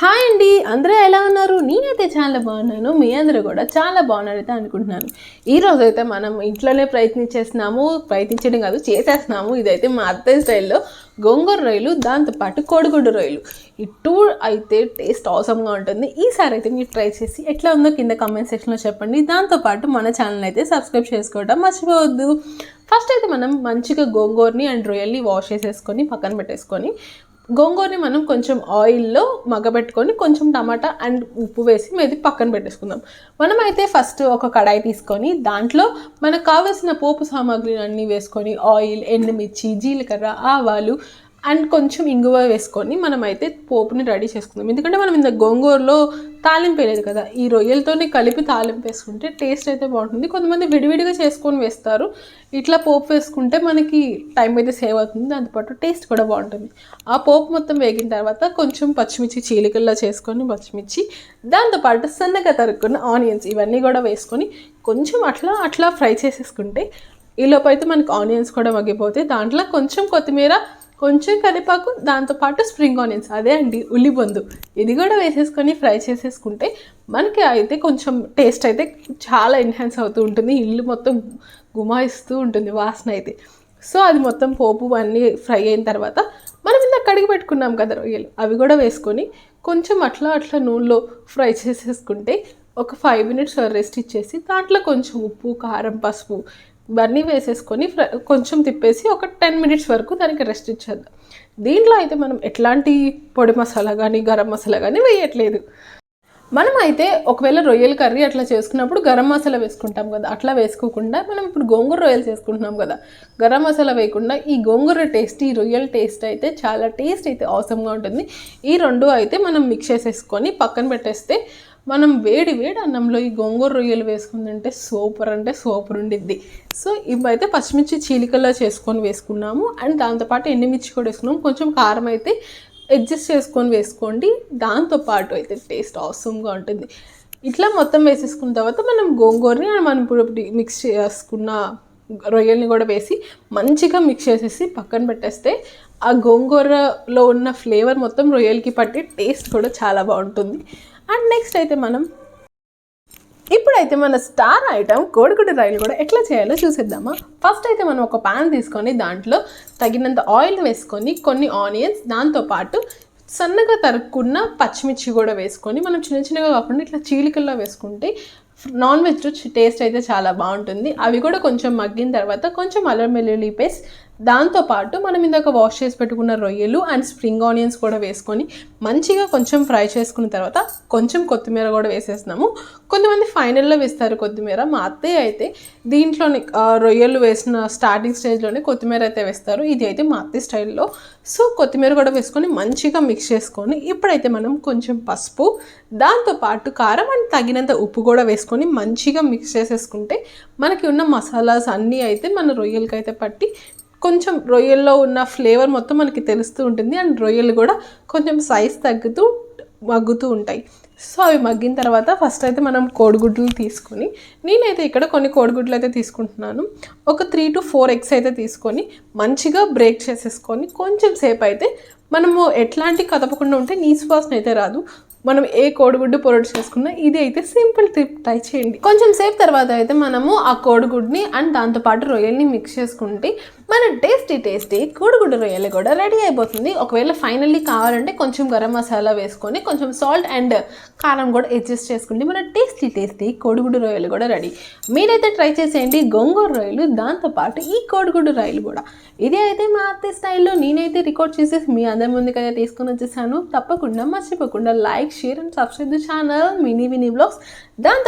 Hi అండి. అందరూ ఎలా ఉన్నారు? నేనైతే చాలా బాగున్నాను. మీ అందరూ కూడా చాలా బాగున్నారైతే అనుకుంటున్నాను. ఈ అయితే మనం ఇంట్లోనే ప్రయత్నించేస్తున్నాము. ప్రయత్నించడం కాదు చేసేస్తున్నాము. ఇదైతే మా అత్తయ్య స్టైల్లో గోంగూర రొయ్యలు దాంతోపాటు కోడిగుడ్డు రొయ్యలు. ఈ టూ అయితే టేస్ట్ అవసరంగా ఉంటుంది. ఈసారి అయితే మీరు ట్రై చేసి ఎట్లా ఉందో కింద కామెంట్ సెక్షన్లో చెప్పండి. దాంతోపాటు మన ఛానల్ అయితే సబ్స్క్రైబ్ చేసుకోవడం మర్చిపోవద్దు. ఫస్ట్ అయితే మనం మంచిగా గోంగూరని అండ్ రొయ్యల్ని వాష్ చేసేసుకొని పక్కన పెట్టేసుకొని గోంగూరని మనం కొంచెం ఆయిల్లో మగ్గబెట్టుకొని కొంచెం టమాటా అండ్ ఉప్పు వేసి మీది పక్కన పెట్టేసుకుందాం. మనం అయితే ఫస్ట్ ఒక కడాయి తీసుకొని దాంట్లో మనకు కావాల్సిన పోపు సామాగ్రిని అన్నీ వేసుకొని ఆయిల్ ఎండుమిర్చి జీలకర్ర ఆవాలు అండ్ కొంచెం ఇంగువ వేసుకొని మనమైతే పోపుని రెడీ చేసుకుందాం. ఎందుకంటే మనం ఇంత గోంగూరలో తాలింపు వేయలేదు కదా ఈ రొయ్యలతోనే కలిపి తాలింపు వేసుకుంటే టేస్ట్ అయితే బాగుంటుంది. కొంతమంది విడివిడిగా చేసుకొని వేస్తారు. ఇట్లా పోపు వేసుకుంటే మనకి టైం అయితే సేవ్ అవుతుంది. దాంతోపాటు టేస్ట్ కూడా బాగుంటుంది. ఆ పోపు మొత్తం వేగిన తర్వాత కొంచెం పచ్చిమిర్చి చీలికల్లో చేసుకొని పచ్చిమిర్చి దాంతోపాటు సన్నగా తరుక్కున్న ఆనియన్స్ ఇవన్నీ కూడా వేసుకొని కొంచెం అట్లా అట్లా ఫ్రై చేసేసుకుంటే ఈలోపు అయితే మనకి ఆనియన్స్ కూడా మగ్గిపోతే దాంట్లో కొంచెం కొత్తిమీర కొంచెం కరివేపాకు దాంతోపాటు స్ప్రింగ్ ఆనియన్స్. అదే అండి ఉల్లిబొందు ఇది కూడా వేసేసుకొని ఫ్రై చేసేసుకుంటే మనకి అయితే కొంచెం టేస్ట్ అయితే చాలా ఎన్హాన్స్ అవుతూ ఉంటుంది. ఇల్లు మొత్తం గుమాయిస్తూ ఉంటుంది వాసన అయితే. సో అది మొత్తం పోపు అన్నీ ఫ్రై అయిన తర్వాత మనం ఇంత కడిగి పెట్టుకున్నాం కదా రొయ్యలు అవి కూడా వేసుకొని కొంచెం అట్లా అట్లా నూనెలో ఫ్రై చేసేసుకుంటే ఒక ఫైవ్ మినిట్స్ రెస్ట్ ఇచ్చేసి దాంట్లో కొంచెం ఉప్పు కారం పసుపు బన్నీ వేసేసుకొని ఫ్రై కొంచెం తిప్పేసి ఒక టెన్ మినిట్స్ వరకు దానికి రెస్ట్ ఇచ్చేద్దాం దీంట్లో అయితే మనం ఎట్లాంటి పొడి మసాలా కానీ గరం మసాలా కానీ వేయట్లేదు. మనం అయితే ఒకవేళ రొయ్యల కర్రీ అట్లా చేసుకున్నప్పుడు గరం మసాలా వేసుకుంటాం కదా అట్లా వేసుకోకుండా మనం ఇప్పుడు గోంగూర రొయ్యలు చేసుకుంటున్నాం కదా గరం మసాలా వేయకుండా ఈ గోంగూర టేస్ట్ ఈ రొయ్యల టేస్ట్ అయితే చాలా టేస్ట్ అయితే అవసరంగా ఉంటుంది. ఈ రెండు అయితే మనం మిక్స్ చేసేసుకొని పక్కన పెట్టేస్తే మనం వేడి వేడి అన్నంలో ఈ గోంగూర రొయ్యలు వేసుకుందంటే సూపర్ అంటే సూపర్ ఉండిద్ది. సో ఇవైతే పచ్చిమిర్చి చీలికల్లో చేసుకొని వేసుకున్నాము. అండ్ దాంతోపాటు ఎండుమిర్చి కూడా వేసుకున్నాము. కొంచెం కారం అయితే అడ్జస్ట్ చేసుకొని వేసుకోండి. దాంతోపాటు అయితే టేస్ట్ అవసరంగా ఉంటుంది. ఇట్లా మొత్తం వేసేసుకున్న తర్వాత మనం గోంగూరని మనం ఇప్పుడు మిక్స్ చేసుకున్న రొయ్యల్ని కూడా వేసి మంచిగా మిక్స్ చేసేసి పక్కన పెట్టేస్తే ఆ గోంగూరలో ఉన్న ఫ్లేవర్ మొత్తం రొయ్యలకి పట్టి టేస్ట్ కూడా చాలా బాగుంటుంది. అండ్ నెక్స్ట్ అయితే మనం ఇప్పుడైతే మన స్టార్ ఐటమ్ కోడిగుడ్డు రైలు కూడా ఎట్లా చేయాలో చూసేద్దామా. ఫస్ట్ అయితే మనం ఒక పాన్ తీసుకొని దాంట్లో తగినంత ఆయిల్ వేసుకొని కొన్ని ఆనియన్స్ దాంతోపాటు సన్నగా తరుక్కున్న పచ్చిమిర్చి కూడా వేసుకొని మనం చిన్న చిన్నగా కాకుండా ఇట్లా చీలికల్లో వేసుకుంటే నాన్ వెజ్ టేస్ట్ అయితే చాలా బాగుంటుంది. అవి కూడా కొంచెం మగ్గిన తర్వాత కొంచెం అల్లం వెల్లుల్లి పేస్ట్ దాంతోపాటు మనం ఇందాక వాష్ చేసి పెట్టుకున్న రొయ్యలు అండ్ స్ప్రింగ్ ఆనియన్స్ కూడా వేసుకొని మంచిగా కొంచెం ఫ్రై చేసుకున్న తర్వాత కొంచెం కొత్తిమీర కూడా వేసేస్తున్నాము. కొంతమంది ఫైనల్లో వేస్తారు కొత్తిమీర. మా అత్తయ్య అయితే దీంట్లోనే రొయ్యలు వేసిన స్టార్టింగ్ స్టేజ్లోనే కొత్తిమీర అయితే వేస్తారు. ఇది అయితే మా అత్తయ్య స్టైల్లో సో కొత్తిమీర కూడా వేసుకొని మంచిగా మిక్స్ చేసుకొని ఇప్పుడైతే మనం కొంచెం పసుపు దాంతోపాటు కారం అండ్ తగినంత ఉప్పు కూడా వేసుకొని మంచిగా మిక్స్ చేసేసుకుంటే మనకి ఉన్న మసాలాస్ అన్నీ అయితే మన రొయ్యలకి అయితే పట్టి కొంచెం రొయ్యల్లో ఉన్న ఫ్లేవర్ మొత్తం మనకి తెలుస్తూ ఉంటుంది అండ్ రొయ్యలు కూడా కొంచెం సైజ్ తగ్గుతూ మగ్గుతూ ఉంటాయి. సో అవి మగ్గిన తర్వాత ఫస్ట్ అయితే మనం కోడిగుడ్లు తీసుకొని నేనైతే ఇక్కడ కొన్ని కోడిగుడ్లు అయితే తీసుకుంటున్నాను. ఒక త్రీ టు ఫోర్ ఎగ్స్ అయితే తీసుకొని మంచిగా బ్రేక్ చేసేసుకొని కొంచెం సేపు అయితే మనము ఎట్లాంటి కదపకుండా ఉంటే నీసు వాసన అయితే రాదు. మనం ఏ కోడిగుడ్డు పొరటు చేసుకున్నా ఇది అయితే సింపుల్ ట్రిప్ ట్రై చేయండి. కొంచెం సేపు తర్వాత అయితే మనము ఆ కోడిగుడ్ని అండ్ దాంతోపాటు రొయ్యల్ని మిక్స్ చేసుకుంటే మన టేస్టీ టేస్టీ కోడిగుడ్డు రొయ్యలు కూడా రెడీ అయిపోతుంది. ఒకవేళ ఫైనల్లీ కావాలంటే కొంచెం గరం మసాలా వేసుకొని కొంచెం సాల్ట్ అండ్ కారం కూడా అడ్జస్ట్ చేసుకుంటే మన టేస్టీ టేస్టీ కోడిగుడ్డు రొయ్యలు కూడా రెడీ మీరైతే ట్రై చేసేయండి. గోంగూర రొయ్యలు దాంతోపాటు ఈ కోడిగుడ్డు రొయ్యలు కూడా. ఇది అయితే మా అత్తే స్టైల్లో నేనైతే రికార్డ్ చేసేసి మీ అందరి ముందుకైతే తీసుకొని వచ్చేసాను. తప్పకుండా మర్చిపోకుండా like share and subscribe the channel mini mini blogs దాంతో